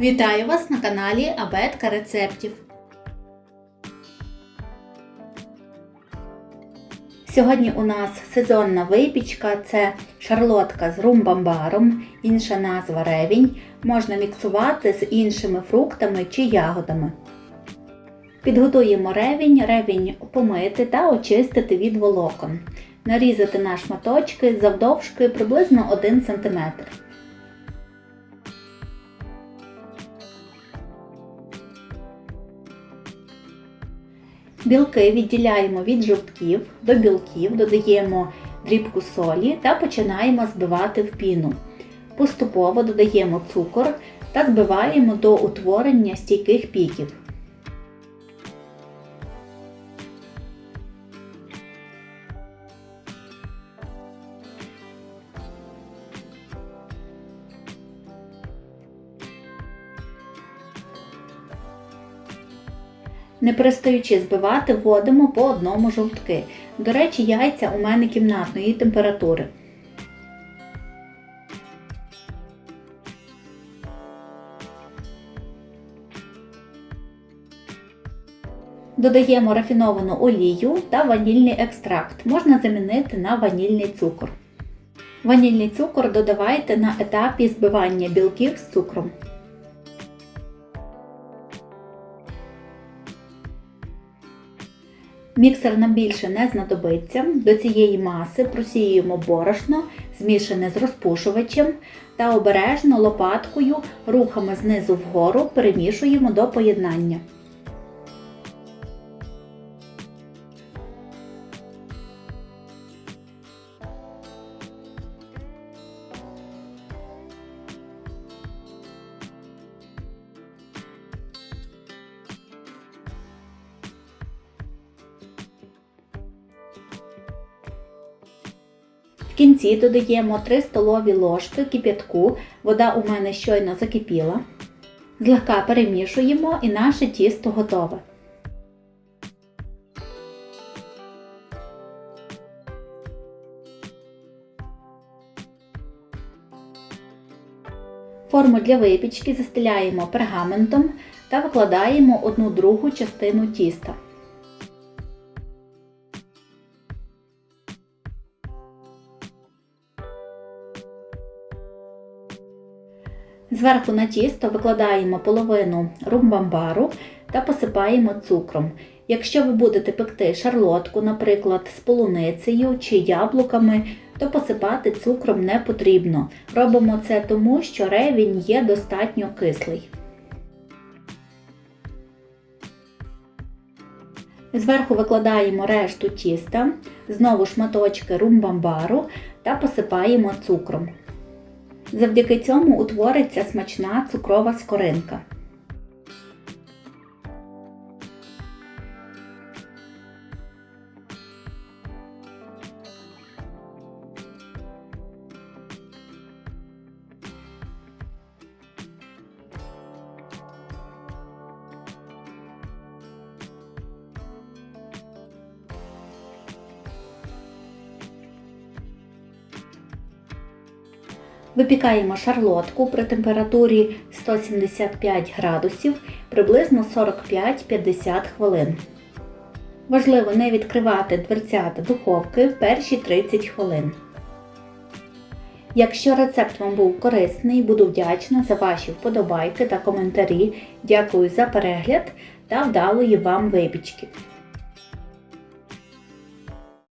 Вітаю вас на каналі Абетка рецептів. Сьогодні у нас сезонна випічка це шарлотка з румбамбаром, інша назва ревінь. Можна міксувати з іншими фруктами чи ягодами. Підготуємо ревінь, ревінь помити та очистити від волокон. Нарізати на шматочки завдовжки приблизно 1 см. Білки відділяємо від жовтків, до білків додаємо дрібку солі та починаємо збивати в піну. Поступово додаємо цукор та збиваємо до утворення стійких піків. Не перестаючи збивати, вводимо по одному жовтки. До речі, яйця у мене кімнатної температури. Додаємо рафіновану олію та ванільний екстракт. Можна замінити на ванільний цукор. Ванільний цукор додавайте на етапі збивання білків з цукром. Міксер нам більше не знадобиться. До цієї маси просіюємо борошно, змішане з розпушувачем, та обережно лопаткою рухами знизу вгору перемішуємо до поєднання. В кінці додаємо 3 столові ложки кип'ятку, вода у мене щойно закипіла. Злегка перемішуємо і наше тісто готове. Форму для випічки застеляємо пергаментом та викладаємо одну другу частину тіста. Зверху на тісто викладаємо половину румбамбару та посипаємо цукром. Якщо ви будете пекти шарлотку, наприклад, з полуницею чи яблуками, то посипати цукром не потрібно. Робимо це тому, що ревінь є достатньо кислий. Зверху викладаємо решту тіста, знову шматочки румбамбару та посипаємо цукром. Завдяки цьому утвориться смачна цукрова скоринка. Випікаємо шарлотку при температурі 175 градусів приблизно 45-50 хвилин. Важливо не відкривати дверцята духовки в перші 30 хвилин. Якщо рецепт вам був корисний, буду вдячна за ваші вподобайки та коментарі. Дякую за перегляд та вдалої вам випічки!